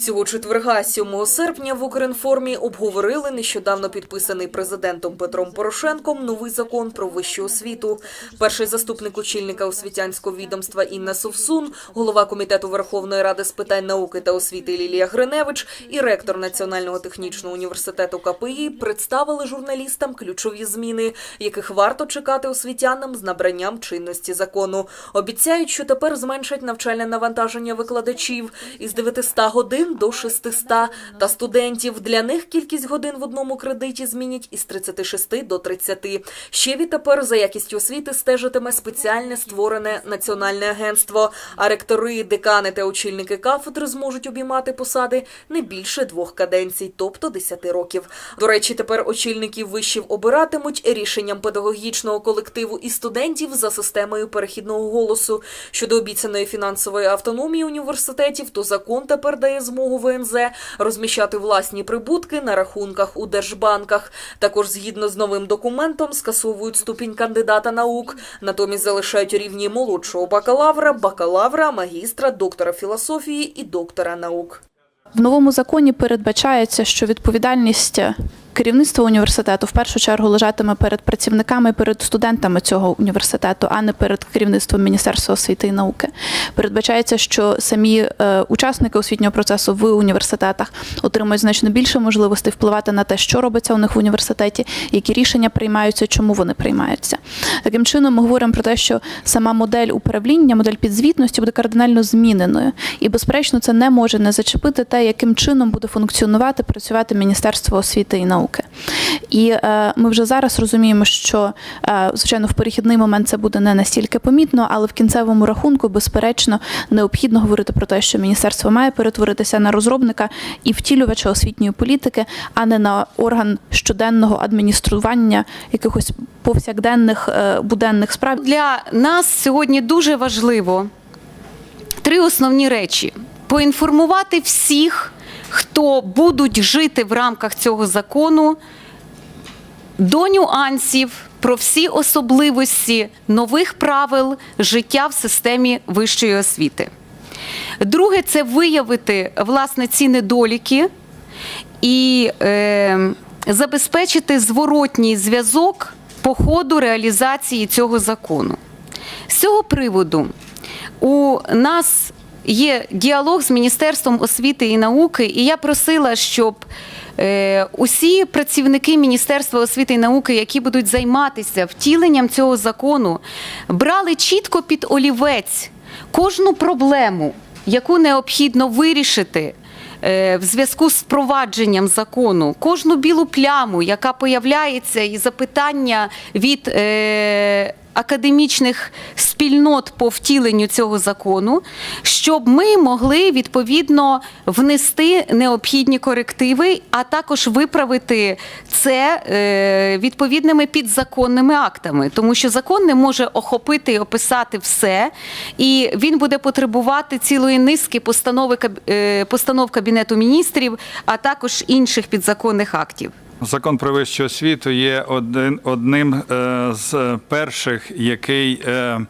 Цього четверга, 7 серпня, в Укрінформі обговорили нещодавно підписаний президентом Петром Порошенком новий закон про вищу освіту. Перший заступник очільника освітянського відомства Інна Совсун, голова комітету Верховної Ради з питань науки та освіти Лілія Гриневич і ректор Національного технічного університету КПІ представили журналістам ключові зміни, яких варто чекати освітянам з набранням чинності закону. Обіцяють, що тепер зменшать навчальне навантаження викладачів із 900 годин до 600, та студентів. Для них кількість годин в одному кредиті змінять із 36 до 30. Ще відтепер за якістю освіти стежитиме спеціальне створене національне агентство, а ректори, декани та очільники кафедр зможуть обіймати посади не більше двох каденцій, тобто 10 років. До речі, тепер очільників вишів обиратимуть рішенням педагогічного колективу і студентів за системою перехідного голосу. Щодо обіцяної фінансової автономії університетів, то закон тепер дає змогу ВНЗ розміщати власні прибутки на рахунках у держбанках. Також згідно з новим документом скасовують ступінь кандидата наук, натомість залишають рівні молодшого бакалавра, бакалавра, магістра, доктора філософії і доктора наук. В новому законі передбачається, що відповідальність керівництва університету в першу чергу лежатиме перед працівниками, перед студентами цього університету, а не перед керівництвом Міністерства освіти і науки. Передбачається, що самі е, учасники освітнього процесу в університетах отримують значно більше можливостей впливати на те, що робиться у них в університеті, які рішення приймаються, чому вони приймаються. Таким чином, ми говоримо про те, що сама модель управління, модель підзвітності буде кардинально зміненою. І, безперечно, це не може не зачепити те, яким чином буде функціонувати, працювати Міністерство освіти і науки. І е, ми вже зараз розуміємо, що е, звичайно в перехідний момент це буде не настільки помітно, але в кінцевому рахунку, безперечно, необхідно говорити про те, що міністерство має перетворитися на розробника і втілювача освітньої політики, а не на орган щоденного адміністрування якихось повсякденних е, буденних справ. Для нас сьогодні дуже важливо три основні речі: поінформувати всіх, хто будуть жити в рамках цього закону, до нюансів про всі особливості нових правил життя в системі вищої освіти. Друге, це виявити власне ці недоліки і е, забезпечити зворотній зв'язок по ходу реалізації цього закону. З цього приводу у нас є діалог з Міністерством освіти і науки, і я просила, щоб е, усі працівники Міністерства освіти і науки, які будуть займатися втіленням цього закону, брали чітко під олівець кожну проблему, яку необхідно вирішити е, в зв'язку з впровадженням закону, кожну білу пляму, яка появляється, і запитання від е, академічних спільнот по втіленню цього закону, щоб ми могли відповідно внести необхідні корективи, а також виправити це е, відповідними підзаконними актами, тому що закон не може охопити і описати все, і він буде потребувати цілої низки постанови е, постанов Кабінету міністрів, а також інших підзаконних актів. Закон про вищу освіту є один, одним е, з перших, який е,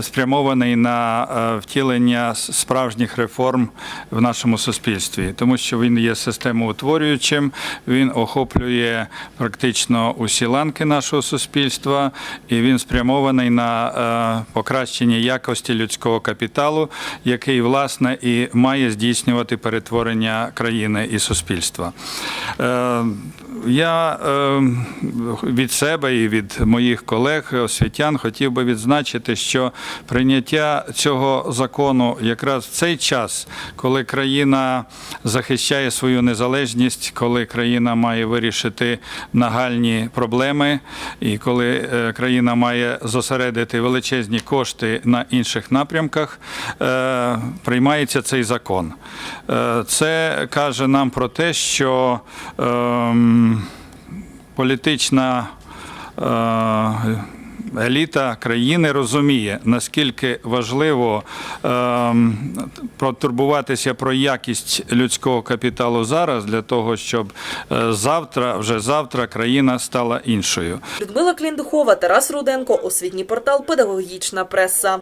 спрямований на е, втілення справжніх реформ в нашому суспільстві, тому що він є системоутворюючим, він охоплює практично усі ланки нашого суспільства, і він спрямований на покращення якості людського капіталу, який власне і має здійснювати перетворення країни і суспільства. Я е, від себе і від моїх колег освітян хотів би відзначити, що прийняття цього закону якраз в цей час, коли країна захищає свою незалежність, коли країна має вирішити нагальні проблеми, і коли е, країна має зосередити величезні кошти на інших напрямках, е, приймається цей закон. Е, Це каже нам про те, що ем, політична е, еліта країни розуміє, наскільки важливо ем, протурбуватися про якість людського капіталу зараз для того, щоб е, завтра, вже завтра, країна стала іншою. Людмила Кліндухова, Тарас Руденко, освітній портал Педагогічна преса.